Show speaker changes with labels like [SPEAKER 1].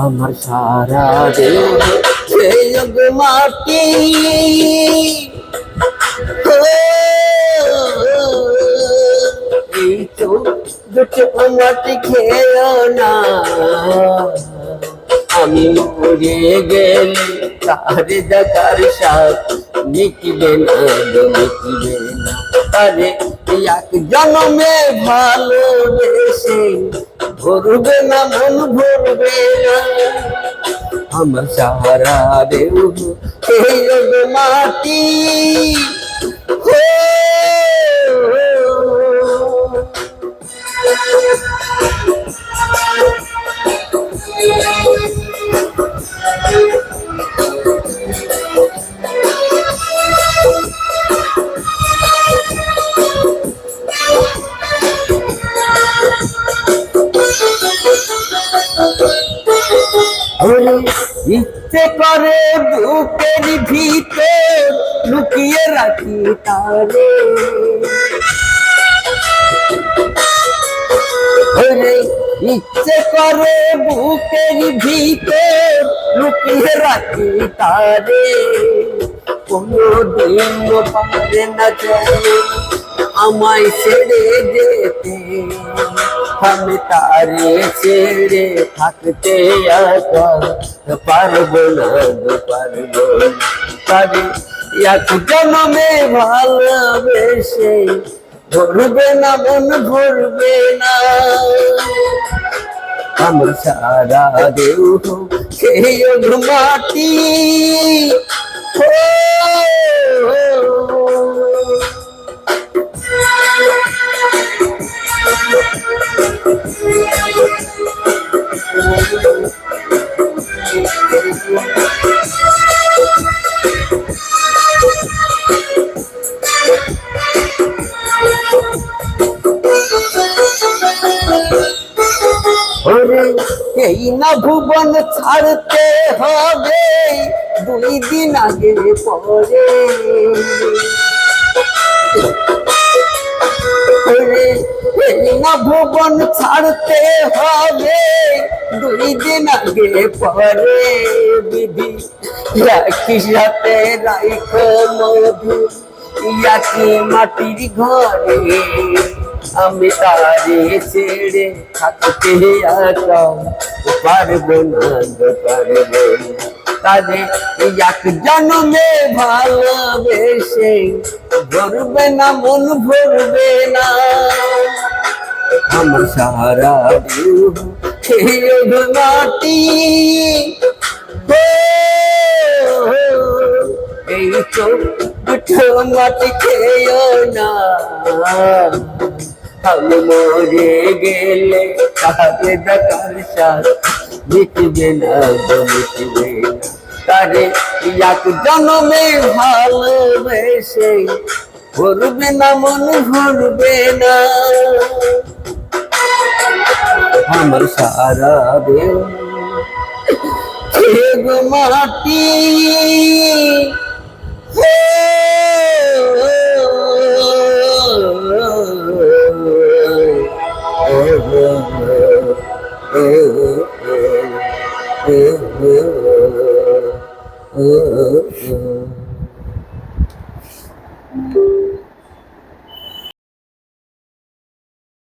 [SPEAKER 1] আমার সারা দেহ মাটি। মাটি খেয়েও না। আমি মরে গেলে তার দেখার সাথ মিটবে না মিটবে না। আরে এক জন্মে ভালোবেসে ভরবে না মন ভরবে না আমার সাহারা দেব এই মাটি হো ওরে ইচ্ছে করে বুকের ভিতর লুকিয়ে রাখি তারে। ইচ্ছে করে বুকের ভিতর লুকিয়ে রাখি তারে। কোনো দিন পারে না চলে আমায় ছেড়ে যেতে। আমি তারে ছেড়ে থাকতে একা পারব না, পারব তারে এক জন্মে ভালোবেসে ভরবে না, মন ভরবে না। আমার সারা দেহ সেই মাটি এই না ভুবন ছাড়তে হবে। দুই দিন আগে পরে। না ভুবন ছাড়তে হবে। দুই দিন আগে পরে দিদি একই সাথে রাইখো মধু। ইয়াকি মাটির ঘরে আমি তারে ছেড়ে থাকতে আসাম পারব না পারব না। তারে এক জন্মে ভালোবেসে ভরবে না, মন ভরবে না। আমার সারা মাটি এই দুটো মাটি খেয়েও না। মরে গেলে তাহলে দেখার সাথ মিটবে না গো মিটবে না তারে এক জন্মে ভালোবেসে ভরবে না মন ভরবে না আমার সারা দেহ মাটি uh, uh.